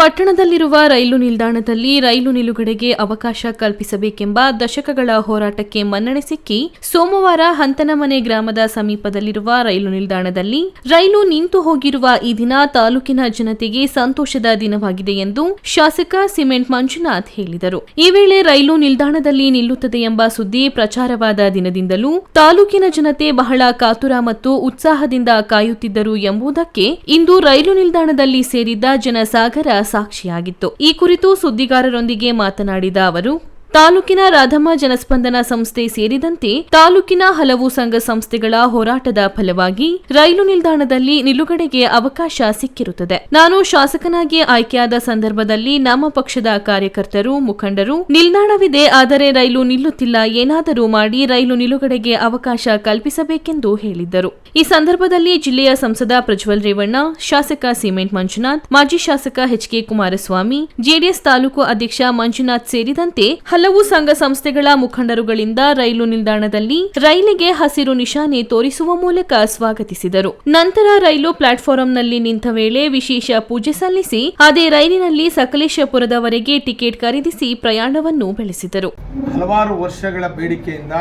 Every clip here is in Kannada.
ಪಟ್ಟಣದಲ್ಲಿರುವ ರೈಲು ನಿಲ್ದಾಣದಲ್ಲಿ ರೈಲು ನಿಲುಗಡೆಗೆ ಅವಕಾಶ ಕಲ್ಪಿಸಬೇಕೆಂಬ ದಶಕಗಳ ಹೋರಾಟಕ್ಕೆ ಮನ್ನಣೆ ಸಿಕ್ಕಿ ಸೋಮವಾರ ಹಂತನಮನೆ ಗ್ರಾಮದ ಸಮೀಪದಲ್ಲಿರುವ ರೈಲು ನಿಲ್ದಾಣದಲ್ಲಿ ರೈಲು ನಿಂತು ಹೋಗಿರುವ ಈ ದಿನ ತಾಲೂಕಿನ ಜನತೆಗೆ ಸಂತೋಷದ ದಿನವಾಗಿದೆ ಎಂದು ಶಾಸಕ ಸಿಮೆಂಟ್ ಮಂಜುನಾಥ್ ಹೇಳಿದರು. ಈ ವೇಳೆ ರೈಲು ನಿಲ್ದಾಣದಲ್ಲಿ ನಿಲ್ಲುತ್ತದೆ ಎಂಬ ಸುದ್ದಿ ಪ್ರಚಾರವಾದ ದಿನದಿಂದಲೂ ತಾಲೂಕಿನ ಜನತೆ ಬಹಳ ಕಾತುರ ಮತ್ತು ಉತ್ಸಾಹದಿಂದ ಕಾಯುತ್ತಿದ್ದರು ಎಂಬುದಕ್ಕೆ ಇಂದು ರೈಲು ನಿಲ್ದಾಣದಲ್ಲಿ ಸೇರಿದ್ದ ಜನಸಾಗರ ಸಾಕ್ಷಿಯಾಗಿತ್ತು. ಈ ಕುರಿತು ಸುದ್ದಿಗಾರರೊಂದಿಗೆ ಮಾತನಾಡಿದ ಅವರು ತಾಲೂಕಿನ ರಾಧಮ್ಮ ಜನಸ್ಪಂದನ ಸಂಸ್ಥೆ ಸೇರಿದಂತೆ ತಾಲೂಕಿನ ಹಲವು ಸಂಘ ಸಂಸ್ಥೆಗಳ ಹೋರಾಟದ ಫಲವಾಗಿ ರೈಲು ನಿಲ್ದಾಣದಲ್ಲಿ ನಿಲುಗಡೆಗೆ ಅವಕಾಶ ಸಿಕ್ಕಿರುತ್ತದೆ. ನಾನು ಶಾಸಕನಾಗಿ ಆಯ್ಕೆಯಾದ ಸಂದರ್ಭದಲ್ಲಿ ನಮ್ಮ ಪಕ್ಷದ ಕಾರ್ಯಕರ್ತರು, ಮುಖಂಡರು, ನಿಲ್ದಾಣವಿದೆ, ಆದರೆ ರೈಲು ನಿಲ್ಲುತ್ತಿಲ್ಲ, ಏನಾದರೂ ಮಾಡಿ ರೈಲು ನಿಲುಗಡೆಗೆ ಅವಕಾಶ ಕಲ್ಪಿಸಬೇಕೆಂದು ಹೇಳಿದ್ದರು. ಈ ಸಂದರ್ಭದಲ್ಲಿ ಜಿಲ್ಲೆಯ ಸಂಸದ ಪ್ರಜ್ವಲ್ ರೇವಣ್ಣ, ಶಾಸಕ ಸಿಮೆಂಟ್ ಮಂಜುನಾಥ್, ಮಾಜಿ ಶಾಸಕ H K Kumaraswamy, JDS taluk ಅಧ್ಯಕ್ಷ ಮಂಜುನಾಥ್ ಸೇರಿದಂತೆ ಹಲವು ಸಂಘ ಸಂಸ್ಥೆಗಳ ಮುಖಂಡರುಗಳಿಂದ ರೈಲು ನಿಲ್ದಾಣದಲ್ಲಿ ರೈಲಿಗೆ ಹಸಿರು ನಿಶಾನೆ ತೋರಿಸುವ ಮೂಲಕ ಸ್ವಾಗತಿಸಿದರು. ನಂತರ ರೈಲು ಪ್ಲಾಟ್ಫಾರಂನಲ್ಲಿ ನಿಂತ ವೇಳೆ ವಿಶೇಷ ಪೂಜೆ ಸಲ್ಲಿಸಿ, ಅದೇ ರೈಲಿನಲ್ಲಿ ಸಕಲೇಶಪುರದವರೆಗೆ ಟಿಕೆಟ್ ಖರೀದಿಸಿ ಪ್ರಯಾಣವನ್ನು ಬೆಳೆಸಿದರು. ಹಲವಾರು ವರ್ಷಗಳ ಬೇಡಿಕೆಯಿಂದ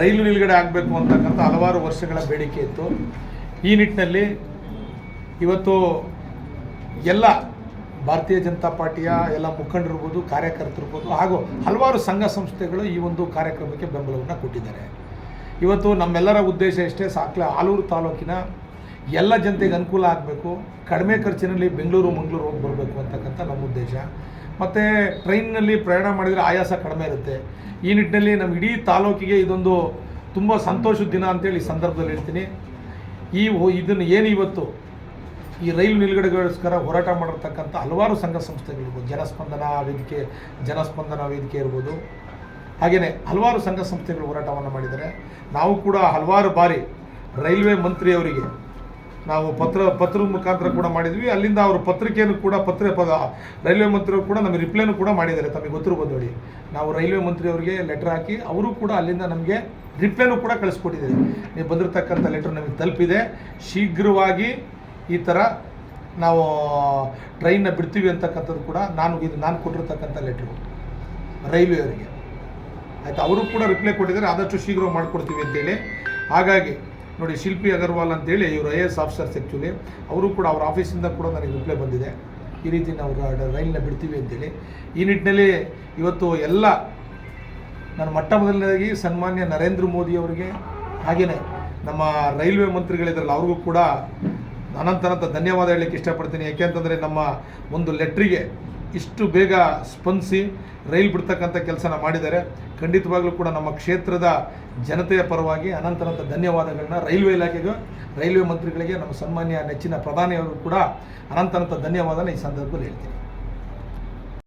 ರೈಲು ನಿಲುಗಡೆ ಆಗಬೇಕು ಅಂತಕ್ಕಂಥ ಹಲವಾರು ವರ್ಷಗಳ ಬೇಡಿಕೆ ಇತ್ತು. ಈ ನಿಟ್ಟಿನಲ್ಲಿ ಇವತ್ತು ಎಲ್ಲ ಭಾರತೀಯ ಜನತಾ ಪಾರ್ಟಿಯ ಎಲ್ಲ ಮುಖಂಡರಿರ್ಬೋದು ಕಾರ್ಯಕರ್ತರಿರ್ಬೋದು ಹಾಗೂ ಹಲವಾರು ಸಂಘ ಸಂಸ್ಥೆಗಳು ಈ ಒಂದು ಕಾರ್ಯಕ್ರಮಕ್ಕೆ ಬೆಂಬಲವನ್ನು ಕೊಟ್ಟಿದ್ದಾರೆ. ಇವತ್ತು ನಮ್ಮೆಲ್ಲರ ಉದ್ದೇಶ ಇಷ್ಟೇ, ಸಾಕ್ಲ ಆಲೂರು ತಾಲೂಕಿನ ಎಲ್ಲ ಜನತೆಗೆ ಅನುಕೂಲ ಆಗಬೇಕು, ಕಡಿಮೆ ಖರ್ಚಿನಲ್ಲಿ ಬೆಂಗಳೂರು, ಮಂಗಳೂರು ಹೋಗಿ ಬರಬೇಕು ಅಂತಕ್ಕಂಥ ನಮ್ಮ ಉದ್ದೇಶ. ಮತ್ತು ಟ್ರೈನ್ನಲ್ಲಿ ಪ್ರಯಾಣ ಮಾಡಿದರೆ ಆಯಾಸ ಕಡಿಮೆ ಇರುತ್ತೆ. ಈ ನಿಟ್ಟಿನಲ್ಲಿ ನಮ್ಮ ಇಡೀ ತಾಲೂಕಿಗೆ ಇದೊಂದು ತುಂಬ ಸಂತೋಷದ ದಿನ ಅಂತೇಳಿ ಈ ಸಂದರ್ಭದಲ್ಲಿ ಹೇಳ್ತೀನಿ. ಈ ಇದನ್ನು ಏನು ಇವತ್ತು ಈ ರೈಲು ನಿಲುಗಡೆಗೋಸ್ಕರ ಹೋರಾಟ ಮಾಡಿರ್ತಕ್ಕಂಥ ಹಲವಾರು ಸಂಘ ಸಂಸ್ಥೆಗಳಿರ್ಬೋದು ಜನಸ್ಪಂದನ ವೇದಿಕೆ ಜನಸ್ಪಂದನ ವೇದಿಕೆ ಇರ್ಬೋದು. ಹಾಗೆಯೇ ಹಲವಾರು ಸಂಘ ಸಂಸ್ಥೆಗಳು ಹೋರಾಟವನ್ನು ಮಾಡಿದ್ದಾರೆ. ನಾವು ಕೂಡ ಹಲವಾರು ಬಾರಿ ರೈಲ್ವೆ ಮಂತ್ರಿಯವರಿಗೆ ನಾವು ಪತ್ರ, ಪತ್ರದ ಮುಖಾಂತರ ಕೂಡ ಮಾಡಿದ್ವಿ. ಅಲ್ಲಿಂದ ಅವರು ಪತ್ರಿಕೆಯನ್ನು ಕೂಡ ಪತ್ರ, ಪದ, ರೈಲ್ವೆ ಮಂತ್ರಿಯವರು ಕೂಡ ನಮಗೆ ರಿಪ್ಲೈನು ಕೂಡ ಮಾಡಿದ್ದಾರೆ. ತಮಗೆ ಗೊತ್ತಿರ್ಬೋದು ನೋಡಿ. ನಾವು ರೈಲ್ವೆ ಮಂತ್ರಿಯವರಿಗೆ ಲೆಟರ್ ಹಾಕಿ ಅವರು ಕೂಡ ಅಲ್ಲಿಂದ ನಮಗೆ ರಿಪ್ಲೈನು ಕೂಡ ಕಳಿಸ್ಕೊಟ್ಟಿದ್ದಾರೆ. ನೀವು ಬಂದಿರತಕ್ಕಂಥ ಲೆಟರ್ ನಮಗೆ ತಲುಪಿದೆ. ಶೀಘ್ರವಾಗಿ ಈ ಥರ ನಾವು ಟ್ರೈನ್ನ ಬಿಡ್ತೀವಿ ಅಂತಕ್ಕಂಥದ್ದು ಕೂಡ ನಾನು ಇದು ನಾನು ಕೊಟ್ಟಿರ್ತಕ್ಕಂಥ ಲೆಟ್ರು ರೈಲ್ವೆಯವರಿಗೆ. ಆಯಿತು? ಅವರು ಕೂಡ ರಿಪ್ಲೈ ಕೊಟ್ಟಿದ್ದಾರೆ, ಆದಷ್ಟು ಶೀಘ್ರ ಮಾಡಿಕೊಡ್ತೀವಿ ಅಂತೇಳಿ. ಹಾಗಾಗಿ ನೋಡಿ, ಶಿಲ್ಪಿ ಅಗರ್ವಾಲ್ ಅಂತೇಳಿ ಇವರು I A S officers actually ಅವರು ಕೂಡ ಅವ್ರ ಆಫೀಸಿಂದ ಕೂಡ ನನಗೆ ರಿಪ್ಲೈ ಬಂದಿದೆ. ಈ ರೀತಿ ನಾವು ರೈಲನ್ನ ರೈಲ್ನ ಬಿಡ್ತೀವಿ ಅಂತೇಳಿ. ಈ ನಿಟ್ಟಿನಲ್ಲಿ ಇವತ್ತು ಎಲ್ಲ ನಾನು ಮೊಟ್ಟ ಮೊದಲನೇದಾಗಿ ಸನ್ಮಾನ್ಯ ನರೇಂದ್ರ ಮೋದಿ ಅವರಿಗೆ ಹಾಗೆಯೇ ನಮ್ಮ ರೈಲ್ವೆ ಮಂತ್ರಿಗಳಿದ್ರಲ್ಲ, ಅವ್ರಿಗೂ ಕೂಡ ಅನಂತನಂತ ಧನ್ಯವಾದ ಹೇಳಲಿಕ್ಕೆ ಇಷ್ಟಪಡ್ತೀನಿ. ಯಾಕೆಂತಂದರೆ ನಮ್ಮ ಒಂದು ಲೆಟ್ರಿಗೆ ಇಷ್ಟು ಬೇಗ ಸ್ಪಂದಿಸಿ ರೈಲ್ ಬಿಡ್ತಕ್ಕಂಥ ಕೆಲಸನ ಮಾಡಿದ್ದಾರೆ. ಖಂಡಿತವಾಗ್ಲೂ ಕೂಡ ನಮ್ಮ ಕ್ಷೇತ್ರದ ಜನತೆಯ ಪರವಾಗಿ ಅನಂತನಂತ ಧನ್ಯವಾದಗಳನ್ನ ರೈಲ್ವೆ ಇಲಾಖೆಗೂ, ರೈಲ್ವೆ ಮಂತ್ರಿಗಳಿಗೆ, ನಮ್ಮ ಸನ್ಮಾನ್ಯ ನೆಚ್ಚಿನ ಪ್ರಧಾನಿಯವರು ಕೂಡ ಅನಂತನಂತ ಧನ್ಯವಾದನ ಈ ಸಂದರ್ಭದಲ್ಲಿ ಹೇಳ್ತೀನಿ.